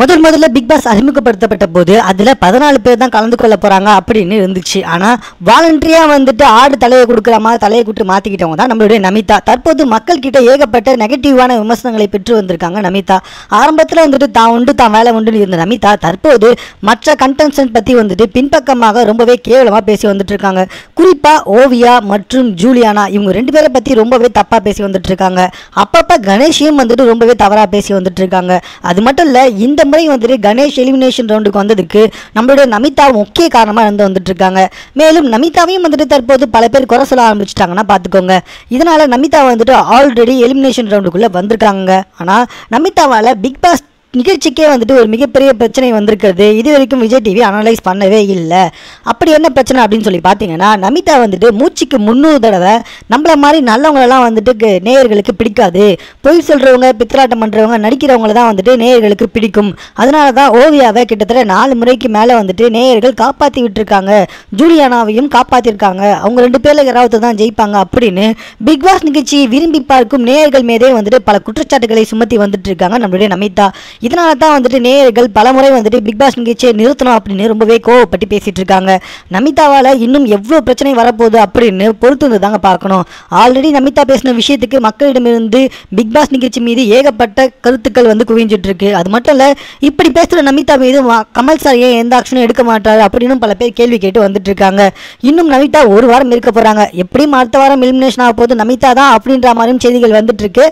முதல் முதல்ல big pass அறிமுகப்படுத்தப்பட்ட போது அதில் பதினாலு பேர் தான் கலந்து கொள்ள போகிறாங்க அப்படின்னு இருந்துச்சு. ஆனால் வாலண்டரியாக வந்துட்டு ஆடு தலையை கொடுக்குற மாதிரி தலையை கூட்டு மாற்றிக்கிட்டவங்க தான் நம்மளுடைய நமிதா. தற்போது மக்கள் கிட்ட ஏகப்பட்ட நெகட்டிவான விமர்சனங்களை பெற்று வந்திருக்காங்க நமிதா. ஆரம்பத்தில் வந்துட்டு தான் உண்டு தான் வேலை உண்டுன்னு இருந்த நமிதா தற்போது மற்ற கண்டென்சன்ட் பற்றி வந்துட்டு பின்பக்கமாக ரொம்பவே கேவலமாக பேசி வந்துட்டு இருக்காங்க குறிப்பாக ஓவியா மற்றும் ஜூலியானா இவங்க ரெண்டு பேரை பற்றி ரொம்பவே தப்பாக பேசி வந்துட்டு இருக்காங்க அப்பப்போ கணேஷையும் வந்துட்டு ரொம்பவே தவறாக பேசி வந்துட்டு இருக்காங்க அது மட்டும் இல்லை இந்த முறை வந்துட்டு கணேஷ் எலிமினேஷன் ரவுண்டுக்கு வந்ததுக்கு நம்மளுடைய நமிதா முக்கிய காரணமா இருந்து வந்துட்டு இருக்காங்க மேலும் நமிதாவையும் வந்துட்டு தற்போது பல பேர் குறை சொல்ல ஆரம்பிச்சிட்டாங்கன்னா பாத்துக்கோங்க. இதனால நமிதா வந்துட்டு ஆல்ரெடி எலிமினேஷன் ரவுண்டுக்குள்ள வந்திருக்காங்க. ஆனா நமிதாவால பிக் பாஸ் நிகழ்ச்சிக்கே வந்துட்டு ஒரு மிகப்பெரிய பிரச்சனை வந்திருக்கிறது. இது வரைக்கும் விஜய் டிவி அனலைஸ் பண்ணவே இல்லை. அப்படி என்ன பிரச்சனை அப்படின்னு சொல்லி பார்த்தீங்கன்னா நமிதா வந்துட்டு மூச்சுக்கு முந்நூறு தடவை நம்மள மாதிரி நல்லவங்களெல்லாம் வந்துட்டு க- நேயர்களுக்கு பிடிக்காது. பொய் சொல்கிறவங்க பித்தலாட்டம் பண்ணுறவங்க நடிக்கிறவங்கள தான் வந்துட்டு நேயர்களுக்கு பிடிக்கும். அதனால தான் ஓவியாவை கிட்டத்தட்ட நாலு முறைக்கு மேலே வந்துட்டு நேயர்கள் காப்பாற்றி விட்டுருக்காங்க. ஜூலியானாவையும் காப்பாற்றிருக்காங்க அவங்க ரெண்டு பேரில் யாராவது தான் ஜெயிப்பாங்க அப்படின்னு பிக் பாஸ் நிகழ்ச்சியை விரும்பி பார்க்கும் நேயர்கள் மீதே வந்துட்டு பல குற்றச்சாட்டுகளை சுமத்தி வந்துட்டு இருக்காங்க நம்மளுடைய நமிதா. இதனால தான் வந்துட்டு நேயர்கள் பலமுறை வந்துட்டு பிக் பாஸ் நிகழ்ச்சியை நிறுத்தணும் அப்படின்னு ரொம்பவே கோவப்பட்டு பேசிட்டு இருக்காங்க. நமிதாவால் இன்னும் எவ்வளோ பிரச்சனை வரப்போகுது அப்படின்னு பொறுத்து வந்து தாங்க பார்க்கணும். ஆல்ரெடி நமிதா பேசின விஷயத்துக்கு மக்களிடமிருந்து பிக் பாஸ் நிகழ்ச்சி மீது ஏகப்பட்ட கருத்துக்கள் வந்து குவிஞ்சிட்டு இருக்கு. அது மட்டும் இல்லை இப்படி பேசுகிற நமிதா மீது கமல் சார் ஏன் எந்த ஆக்ஷனும் எடுக்க மாட்டார் அப்படின்னு பல பேர் கேள்வி கேட்டு வந்துட்டு இருக்காங்க. இன்னும் நமிதா ஒரு வாரம் இருக்க போகிறாங்க எப்படியும் அடுத்த வாரம் எலிமினேஷன் ஆக போகுது. நமிதா தான் அப்படின்ற மாதிரியும் செய்திகள் வந்துட்டு இருக்கு.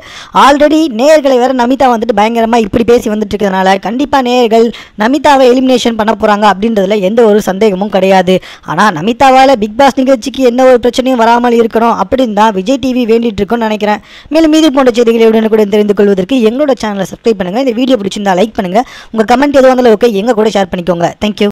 ஆல்ரெடி நேயர்களை வேற நமிதா வந்துட்டு பயங்கரமாக இப்படி பேசி வந்துட்டு இருக்கிறதுனால கண்டிப்பாக நேயர்கள் நமிதாவை எலிமினேஷன் பண்ண போகிறாங்க அப்படின்றதுல எந்த ஒரு சந்தேகமும் கிடையாது. ஆனால் நமிதாவால் பிக் பாஸ் நிகழ்ச்சிக்கு எந்த ஒரு பிரச்சனையும் வராமல் இருக்கணும் அப்படின்னு தான் விஜய் டிவி வேண்டிட்டு நினைக்கிறேன். மேலும் மீதி போன்ற செய்திகளை உடனுக்குடன் தெரிந்து கொள்வதற்கு எங்களோட சேனலை சப்ஸ்கிரைப் பண்ணுங்கள் இந்த வீடியோ பிடிச்சிருந்தா லைக் பண்ணுங்க. உங்கள் கமெண்ட் எதுவும் இருந்தாலும் ஓகே எங்க கூட ஷேர் பண்ணிக்கோங்க. தேங்க்யூ